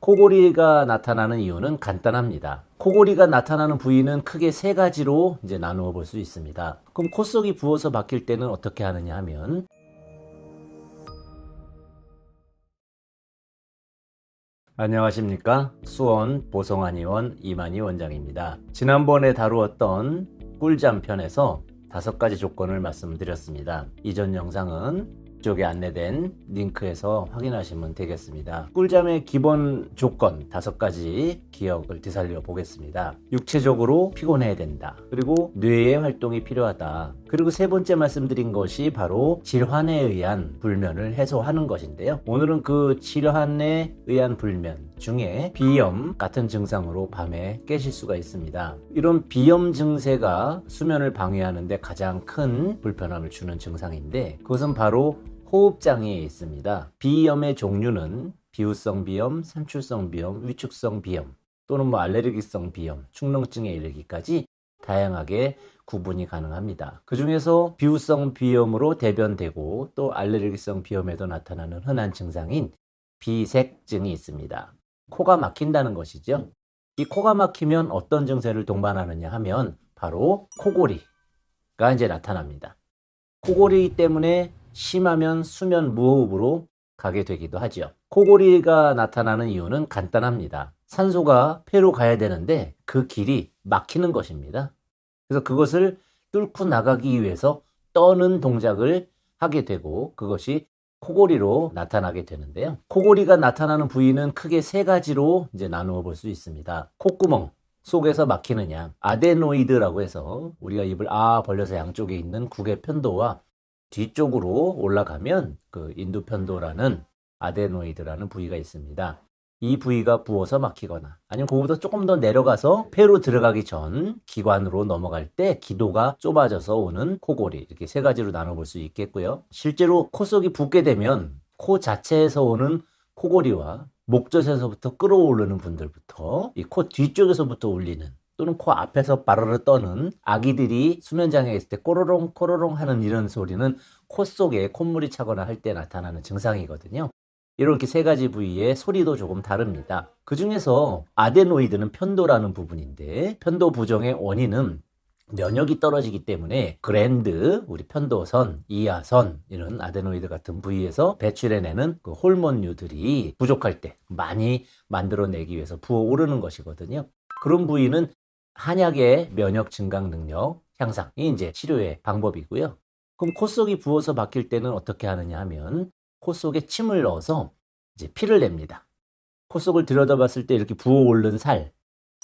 코골이가 나타나는 이유는 간단합니다. 코골이가 나타나는 부위는 크게 세 가지로 이제 나누어 볼 수 있습니다. 그럼 코 속이 부어서 막힐 때는 어떻게 하느냐 하면 안녕하십니까 수원 보성한 의원 이만희 원장입니다. 지난번에 다루었던 꿀잠 편에서 다섯 가지 조건을 말씀드렸습니다. 이전 영상은 쪽에 안내된 링크에서 확인하시면 되겠습니다. 꿀잠의 기본 조건 다섯 가지 기억을 되살려 보겠습니다. 육체적으로 피곤해야 된다. 그리고 뇌의 활동이 필요하다. 그리고 세 번째 말씀드린 것이 바로 질환에 의한 불면을 해소하는 것인데요. 오늘은 그 질환에 의한 불면 중에 비염 같은 증상으로 밤에 깨실 수가 있습니다. 이런 비염 증세가 수면을 방해하는데 가장 큰 불편함을 주는 증상인데 그것은 바로 호흡장애에 있습니다. 비염의 종류는 비후성 비염, 산출성 비염, 위축성 비염 또는 뭐 알레르기성 비염, 축농증에 이르기까지 다양하게 구분이 가능합니다. 그 중에서 비후성 비염으로 대변되고 또 알레르기성 비염에도 나타나는 흔한 증상인 비색증이 있습니다. 코가 막힌다는 것이죠. 이 코가 막히면 어떤 증세를 동반하느냐 하면 바로 코골이가 이제 나타납니다. 코골이 때문에 심하면 수면 무호흡으로 가게 되기도 하죠. 코골이가 나타나는 이유는 간단합니다. 산소가 폐로 가야 되는데 그 길이 막히는 것입니다. 그래서 그것을 뚫고 나가기 위해서 떠는 동작을 하게 되고 그것이 코골이로 나타나게 되는데요. 코골이가 나타나는 부위는 크게 세 가지로 이제 나누어 볼 수 있습니다. 콧구멍 속에서 막히느냐, 아데노이드라고 해서 우리가 입을 아 벌려서 양쪽에 있는 국의 편도와 뒤쪽으로 올라가면 그 인두편도라는 아데노이드라는 부위가 있습니다. 이 부위가 부어서 막히거나 아니면 그거보다 조금 더 내려가서 폐로 들어가기 전 기관으로 넘어갈 때 기도가 좁아져서 오는 코골이 이렇게 세 가지로 나눠볼 수 있겠고요. 실제로 코 속이 붓게 되면 코 자체에서 오는 코골이와 목젖에서부터 끌어오르는 분들부터 이 코 뒤쪽에서부터 울리는 또는 코 앞에서 바르르 떠는 아기들이 수면장애에 있을 때 꼬로롱 꼬로롱 하는 이런 소리는 코 속에 콧물이 차거나 할 때 나타나는 증상이거든요. 이렇게 세 가지 부위의 소리도 조금 다릅니다. 그 중에서 아데노이드는 편도라는 부분인데 편도 부종의 원인은 면역이 떨어지기 때문에 그랜드, 우리 편도선, 이하선 이런 아데노이드 같은 부위에서 배출해내는 그 호르몬류들이 부족할 때 많이 만들어내기 위해서 부어오르는 것이거든요. 그런 부위는 한약의 면역 증강 능력 향상이 이제 치료의 방법이고요. 그럼 코 속이 부어서 막힐 때는 어떻게 하느냐 하면 코 속에 침을 넣어서 이제 피를 냅니다. 코 속을 들여다봤을 때 이렇게 부어오른 살,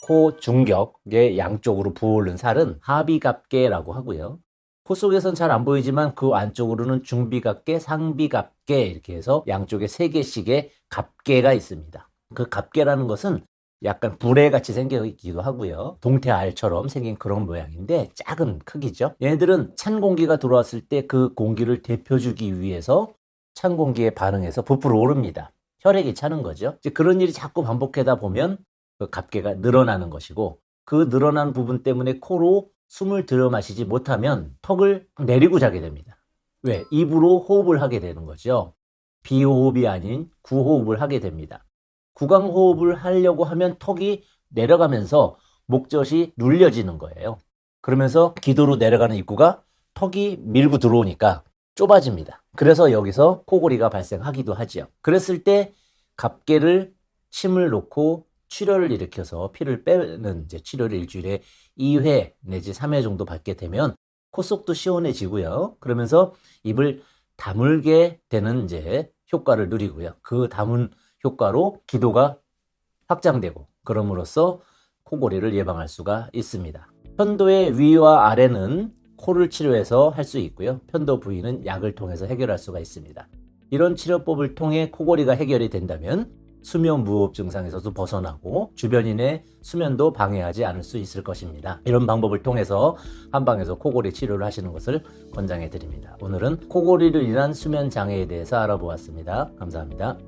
코 중격의 양쪽으로 부어오른 살은 하비갑계라고 하고요. 코 속에선 잘 안 보이지만 그 안쪽으로는 중비갑계, 상비갑계 이렇게 해서 양쪽에 세 개씩의 갑계가 있습니다. 그 갑계라는 것은 약간 불에 같이 생기기도 하고요. 동태알처럼 생긴 그런 모양인데 작은 크기죠. 얘네들은 찬 공기가 들어왔을 때 그 공기를 데펴주기 위해서 찬 공기에 반응해서 부풀어 오릅니다. 혈액이 차는 거죠. 이제 그런 일이 자꾸 반복하다 보면 그 갑계가 늘어나는 것이고 그 늘어난 부분 때문에 코로 숨을 들여 마시지 못하면 턱을 내리고 자게 됩니다. 왜? 입으로 호흡을 하게 되는 거죠. 비호흡이 아닌 구호흡을 하게 됩니다. 구강호흡을 하려고 하면 턱이 내려가면서 목젖이 눌려지는 거예요. 그러면서 기도로 내려가는 입구가 턱이 밀고 들어오니까 좁아집니다. 그래서 여기서 코골이가 발생하기도 하지요. 그랬을 때 갑계를 침을 놓고 출혈을 일으켜서 피를 빼는 이제 치료를 일주일에 2회 내지 3회 정도 받게 되면 코 속도 시원해지고요. 그러면서 입을 다물게 되는 이제 효과를 누리고요. 그 다문 효과로 기도가 확장되고 그럼으로써 코골이를 예방할 수가 있습니다. 편도의 위와 아래는 코를 치료해서 할 수 있고요. 편도 부위는 약을 통해서 해결할 수가 있습니다. 이런 치료법을 통해 코골이가 해결이 된다면 수면 무호흡 증상에서도 벗어나고 주변인의 수면도 방해하지 않을 수 있을 것입니다. 이런 방법을 통해서 한방에서 코골이 치료를 하시는 것을 권장해 드립니다. 오늘은 코골이를 인한 수면 장애에 대해서 알아보았습니다. 감사합니다.